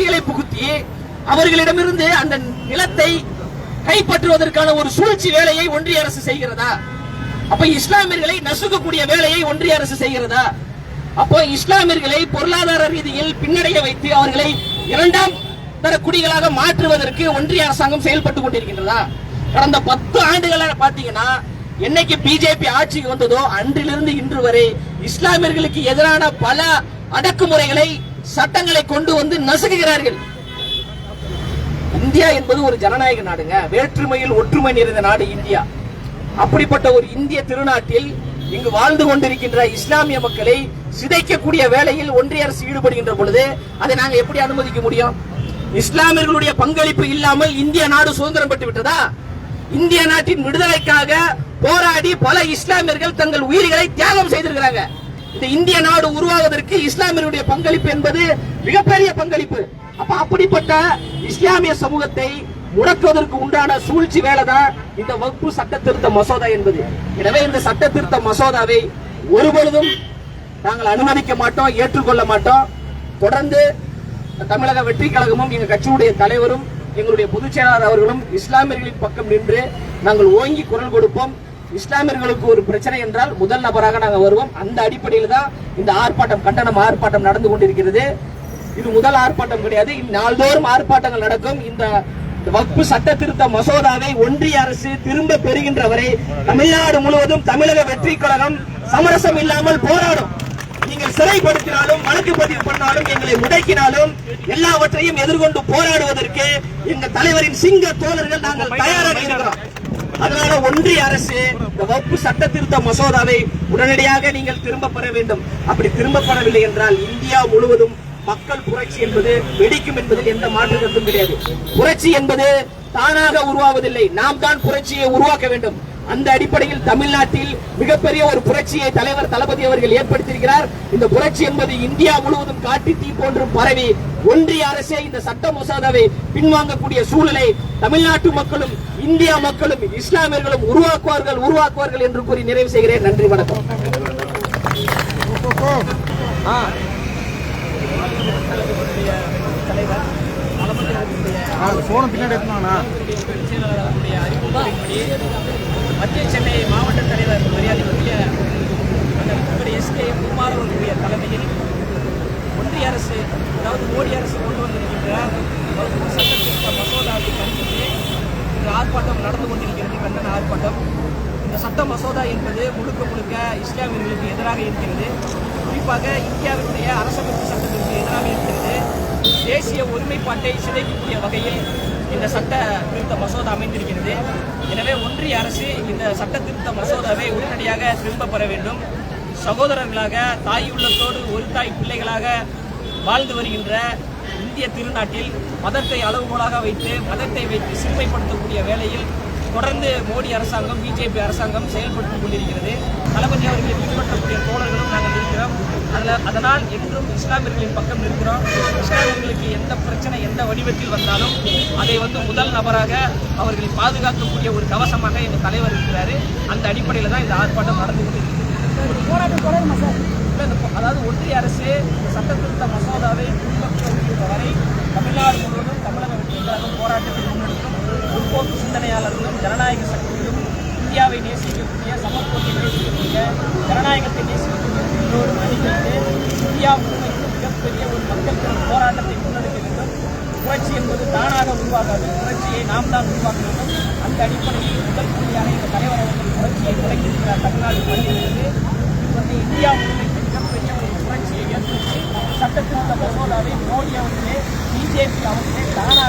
அரசியலை புகுத்தி அவர்களிடமிருந்து அந்த நிலத்தை கைப்பற்றுவதற்கான ஒரு சூழ்ச்சி வேலையை ஒன்றிய அரசு செய்கிறதா? அப்ப இஸ்லாமியர்களை நசுக்கக்கூடிய வேலையை ஒன்றிய அரசு செய்கிறதா? அப்போ இஸ்லாமியர்களை பொருளாதார ரீதியில் பின்னடைய வைத்து அவர்களை இரண்டாம் தர குடிகளாக மாற்றுவதற்கு ஒன்றிய அரசாங்கம் செயல்பட்டு கொண்டிருக்கின்றதா? கடந்த பத்து ஆண்டுகளாக பாத்தீங்கன்னா என்னைக்கு பிஜேபி ஆட்சிக்கு வந்ததோ அன்றிலிருந்து இன்று வரை இஸ்லாமியர்களுக்கு எதிரான பல அடக்குமுறைகளை சட்டங்களை கொண்டு வந்து நசுக்குகிறார்கள். இந்தியா என்பது ஒரு ஜனநாயக நாடுங்க. வேற்றுமையில் ஒற்றுமை நிறைந்த நாடு இந்தியா. அப்படிப்பட்ட ஒரு இந்திய திருநாட்டில் இங்கு வாழ்ந்து கொண்டிருக்கின்ற இஸ்லாமிய மக்களை சிதைக்கக்கூடிய வேலையில் ஒன்றிய அரசு ஈடுபடுகின்ற பொழுது அதை நாங்க எப்படி அனுமதிக்க முடியும்? இஸ்லாமியர்களுடைய பங்களிப்பு இல்லாமல் இந்திய நாடு சுதந்திரம் பெற்று விட்டதா? இந்திய நாட்டின் விடுதலைக்காக போராடி பல இஸ்லாமியர்கள் தங்கள் உயிர்களை தியாகம் செய்திருக்கிறாங்க. இந்த இந்திய நாடு உருவாவதற்கு இஸ்லாமியருடைய பங்களிப்பு என்பது மிகப்பெரிய பங்களிப்பு. அப்ப அப்படிப்பட்ட இஸ்லாமிய சமூகத்தை முடக்குவதற்கு உண்டான சூழ்ச்சி வேலைதான் இந்த வகுப்பு சட்ட திருத்த மசோதா என்பது. எனவே இந்த சட்ட திருத்த மசோதாவை ஒருபொழுதும் நாங்கள் அனுமதிக்க மாட்டோம் ஏற்றுக்கொள்ள மாட்டோம். தொடர்ந்து தமிழக வெற்றி கழகமும் எங்க கட்சியுடைய தலைவரும் எங்களுடைய பொதுச் செயலாளர் அவர்களும் இஸ்லாமியர்களின் பக்கம் நின்று நாங்கள் ஓங்கி குரல் கொடுப்போம். இஸ்லாமியர்களுக்கு ஒரு பிரச்சனை என்றால் முதல் நபராக நாங்கள் வருவோம். அந்த அடிப்படையில் தான் இந்த ஆர்ப்பாட்டம் கண்டனம் ஆர்ப்பாட்டம் நடந்து கொண்டிருக்கிறது. இது முதல் ஆர்ப்பாட்டம் கிடையாது. நாள்தோறும் ஆர்ப்பாட்டங்கள் நடக்கும். இந்த வக்பு சட்ட திருத்த மசோதாவை ஒன்றிய அரசு திரும்ப பெறுகின்ற வரை தமிழ்நாடு முழுவதும் தமிழக வெற்றி கழகம் சமரசம் இல்லாமல் போராடும். நீங்கள் சிறைப்படுத்தினாலும் வழக்கு பதிவு பண்ணாலும் எங்களை முடக்கினாலும் எல்லாவற்றையும் எதிர்கொண்டு போராடுவதற்கு எங்க தலைவரின் சிங்க தோழர்கள் நாங்கள் தயாராக இருக்கிறோம். அதனால ஒன்றிய அரசு இந்த வகுப்பு சட்ட திருத்த மசோதாவை உடனடியாக நீங்கள் திரும்ப பெற வேண்டும். அப்படி திரும்ப பெறவில்லை என்றால் இந்தியா முழுவதும் மக்கள் புரட்சி என்பது வெடிக்கும் என்பதில் எந்த மாற்று கருத்தும் கிடையாது. புரட்சி என்பது தானாக உருவாவதில்லை. நாம் தான் புரட்சியை உருவாக்க வேண்டும். அந்த அடிப்படையில் தமிழ்நாட்டில் மிகப்பெரிய ஒரு புரட்சியை தலைவர் தளபதி அவர்கள் ஏற்படுத்தியிருக்கிறார். இந்த புரட்சி என்பது இந்தியா முழுவதும் காட்டி தீ போன்று பரவி ஒன்றிய அரசே இந்த சட்ட மசோதாவை பின்வாங்கக்கூடிய சூழலை தமிழ்நாட்டு மக்களும் இந்தியா மக்களும் இஸ்லாமியர்களும் உருவாக்குவார்கள் உருவாக்குவார்கள் என்று கூறி நிறைவு செய்கிறேன். நன்றி வணக்கம். போன பின்னாடி எடுத்துனாங்கண்ணா மத்திய சென்னை மாவட்ட தலைவர் மரியாதைக்குரிய அண்ணன் எஸ் கே குமார் அவர்களுடைய தலைமையில் ஒன்றிய அரசு அதாவது மோடி அரசு கொண்டு வந்திருக்கின்ற வகுப்பு சட்ட மசோதாவை கண்டித்து இந்த ஆர்ப்பாட்டம் நடந்து கொண்டிருக்கிறது கண்டன ஆர்ப்பாட்டம். இந்த சட்ட மசோதா என்பது முழுக்க முழுக்க இஸ்லாமியர்களுக்கு எதிராக இருக்கிறது. குறிப்பாக இந்தியாவினுடைய அரசமைப்பு சட்டத்திற்கு எதிராக இருக்கிறது. தேசிய ஒருமைப்பாட்டை சிதைக்கக்கூடிய வகையில் இந்த சட்ட திருத்த மசோதா அமைந்திருக்கிறது. எனவே ஒன்றிய அரசு இந்த சட்ட திருத்த மசோதாவை உடனடியாக திரும்ப பெற வேண்டும். சகோதரர்களாக தாய் உள்ளத்தோடு ஒரு தாய் பிள்ளைகளாக வாழ்ந்து வருகின்ற இந்திய திருநாட்டில் மதத்தை அளவுகோலாக வைத்து மதத்தை வைத்து சிறுமைப்படுத்தக்கூடிய வேளையில் தொடர்ந்து மோடி அரசாங்கம் பிஜேபி அரசாங்கம் செயல்பட்டுக் கொண்டிருக்கிறது. தளபதி அவர்களை பின்பற்றக்கூடிய தோழர்களும் நாங்கள் அதில் அதனால் என்றும் இஸ்லாமியர்களின் பக்கம் இருக்கிறோம் இஸ்லாமியர்களுக்கு எந்த பிரச்சனை எந்த வடிவத்தில் வந்தாலும் அதை வந்து முதல் நபராக அவர்களை பாதுகாக்கக்கூடிய ஒரு கவசமாக எங்கள் தலைவர் இருக்கிறாரு. அந்த அடிப்படையில் தான் இந்த ஆர்ப்பாட்டம் நடந்து கொண்டிருக்கிறது. அதாவது ஒன்றிய அரசு இந்த சட்ட திருத்த மசோதாவை பின்பற்றுகின்ற வரை தமிழ்நாடு முழுவதும் தமிழக வெற்றி கழகம் போராட்டத்தை முன்னெடுக்கும் முற்போக்கு சிந்தனையாளர்களும் ஜனநாயக சக்திகளும் இந்தியாவை நேசிக்கக்கூடிய சமத்துவத்தை நேசிக்கக்கூடிய ஜனநாயகத்தை நேசிக்கக்கூடிய எல்லோரும் அணிந்து இந்தியா முழுமைக்கும் மிகப்பெரிய ஒரு மக்கள் திரள் போராட்டத்தை முன்னெடுக்க வேண்டும். புரட்சி என்பது தானாக உருவாகாது. புரட்சியை நாம் தான் உருவாக்க வேண்டும். அந்த அடிப்படையில் முதல் புள்ளியாக இந்த தலைவர் அவர்கள் புரட்சியை தொடங்கியிருக்கிறார் தமிழ்நாடு பள்ளியிலிருந்து வந்து இந்தியா முழுமைக்கு மிகப்பெரிய ஒரு புரட்சியை ஏற்படுத்தி சட்டத்திருத்த மசோதாவை மோடி அவர்களே பிஜேபி அவர்களே தானாக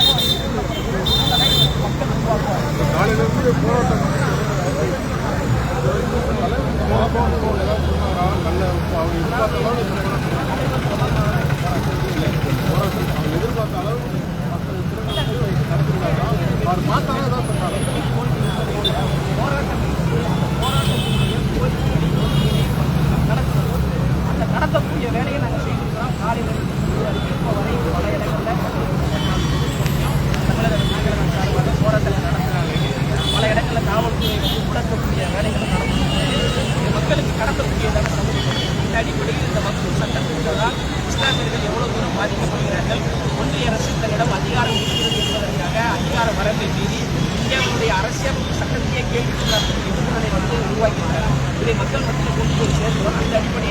சட்டத்தையே கேள்வி எதிர்ப்புகளை வந்து உருவாக்கியிருக்கிறார் இதை மக்கள்